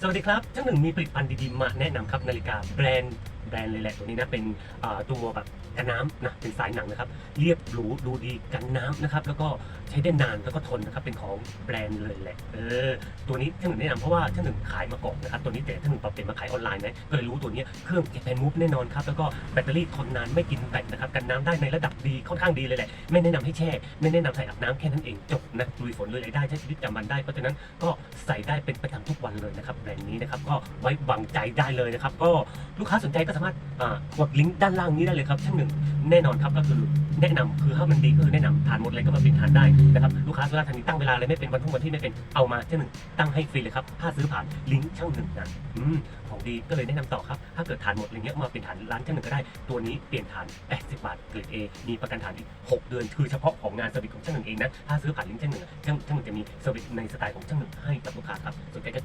สวัสดีครับช่างหนึ่งมีผลิตภัณฑ์ดีๆ มาแนะนำครับนาฬิกาแบรนด์ รนด์เลยแหละตัวนี้นะเป็นตัวแบบกันน้ำนะเป็นสายหนังนะครับ เรียบหรูดูดีกันน้ำนะครับ แล้วก็ใช้ได้นานแล้วก็ทนนะครับเป็นของแบรนด์เลยแหละเออตัวนี้ช่างหนึ่งแนะนำเพราะว่าช่างหนึ่งขายมาก่อนนะครับตัวนี้แต่ช่างหนึ่งปรับเปลี่ยนมาขายออนไลน์นะก็เลยรู้ตัวนี้เครื่องเก็บแอนมูฟแน่นอนครับแล้วก็แบตเตอรี่ทนนานไม่กินแบตนะครับกันน้ำได้ในระดับดีค่อนข้างดีเลยแหละ ไม่แนะนำให้แช่ ไม่แนะนำใส่อาบน้ำแค่นั้นเองจบนะลุยฝนลุยอะไรได้ใช้ชีวิตประจำวันได้เพราะฉะนั้นก็ใส่ได้เป็นประจำทุกวันเลยนะครับแบรนด์นี้นะครับก็ไว้วางใจได้เลยนะครับก็ลูกค้าสนใจก็สามารถอ่ากดลิงก์ด้านล่างนี้ได้เลยครับช่างหนึ่งแน่นอนครับก็คือแนะนำคือถ้ามันดีก็คือแนะนำทานหมดเลยก็มาเป็นทานได้นะครับลูกค้าสุราษฎร์ธานีตั้งเวลาอะไรไม่เป็นวันทุ่งวันที่ไม่เป็นเอามาช่างหนึ่งตั้งให้ฟรีเลยครับถ้าซื้อผ่านลิงก์ช่างหนึ่งนะอืมของดีก็เลยแนะนำต่อครับถ้าเกิดทานหมดอะไรเงี้ยมาเป็นฐานร้านช่างหนึ่งก็ได้ตัวนี้เปลี่ยนฐาน 80 บาทเกรด A มีประกันฐานอีก6เดือนคือเฉพาะของงานเซอร์วิสของช่างหนึ่งเองนะถ้าซื้อผ่านลิงก์ช่างหนึ่งอะช่างช่างหนึ่งจะมีเซอร์วิสในสไตล์ของช่างหนึ่งให้กับลูกค้าครับสนใจก็